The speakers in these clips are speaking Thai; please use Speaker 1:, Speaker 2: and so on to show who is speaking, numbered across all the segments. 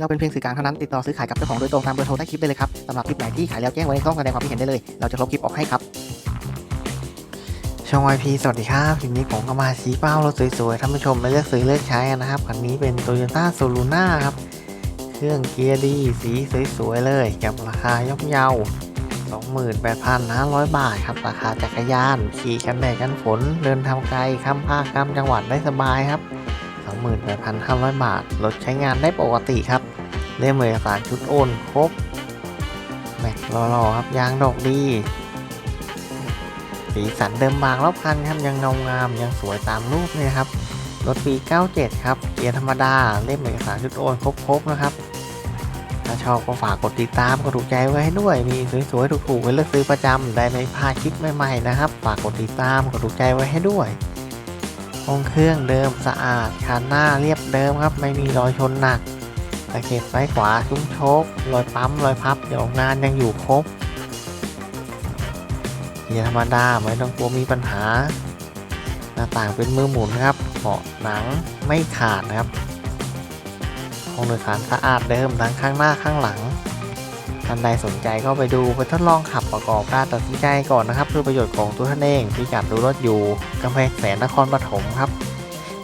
Speaker 1: เราเป็นเพียงสื่อกลางเท่านั้นติดต่อซื้อขายกับเจ้าของโดยตรงตามเบอร์โทรใต้คลิปได้เลยครับสำหรับคลิปไหนที่ขายแล้วแจ้งไว้ในช่องแสดงความคิดเห็นได้เลย เราจะลบคลิปออกให้ครับช่อง YP สวัสดีครับคลิปนี้ผมก็มาชี้เป้ารถสวยๆท่านผู้ชมมาเลือกซื้อเลือกใช้นนะครับคันนี้เป็น Toyota s o l u n a ครับเครื่องเกียร์ดีสีสวยๆเลยกับราคาย่อมเยา28,500 บาทครับราคาจักรยาน ขี่กันแดดกันฝน เดินทางไกลข้ามภาคข้ามจังหวัดได้สบายครับ 28,500 บาท รถใช้งานได้ปกติครับเล่มเอกสารชุดโอนครบ แม็กรอๆครับ ยางดอกดี สีสันเดิมบางรอบคันครับ ยังเงางาม ยังสวยตามรูปเลยครับ รถปี 97 ครับ เกียร์ธรรมดา เล่มเอกสารชุดโอนครบๆนะครับ ถ้าชอบก็ฝากกดติดตามกดถูกใจไว้ให้ด้วย มีสวยๆ ถูกๆไว้เลือกซื้อประจำได้ไม่พลาดคลิปใหม่ๆนะครับ ฝากกดติดตามกดถูกใจไว้ให้ด้วย ห้องเครื่องเดิมสะอาดคันหน้าเรียบเดิมครับ ไม่มีรอยชนหนักตะเข็บซ้ายขวาซุ้มโชครอยปั๊มรอยพับเดี๋ยวงานยังอยู่ครบเกียร์ธรรมดาไม่ต้องกลัวมีปัญหา หน้าต่างเป็นมือหมุนครับเบาะหนังไม่ขาดนะครับห้องโดยสารสะอาดเดิมทั้งข้างหน้าข้างหลัง ท่านใดสนใจก็ไปดูไปทดลองขับประกอบการตัดสินใจก่อนนะครับเพื่อประโยชน์ของตัวท่านเองพิกัดดูรถอยู่กำแพงแสนนครปฐมครับ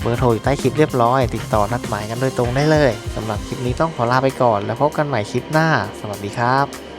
Speaker 1: เบอร์โทรอยู่ใต้คลิปเรียบร้อย ติดต่อนัดหมายกันโดยตรงได้เลยสำหรับคลิปนี้ต้องขอลาไปก่อน แล้วพบกันใหม่คลิปหน้า สวัสดีครับ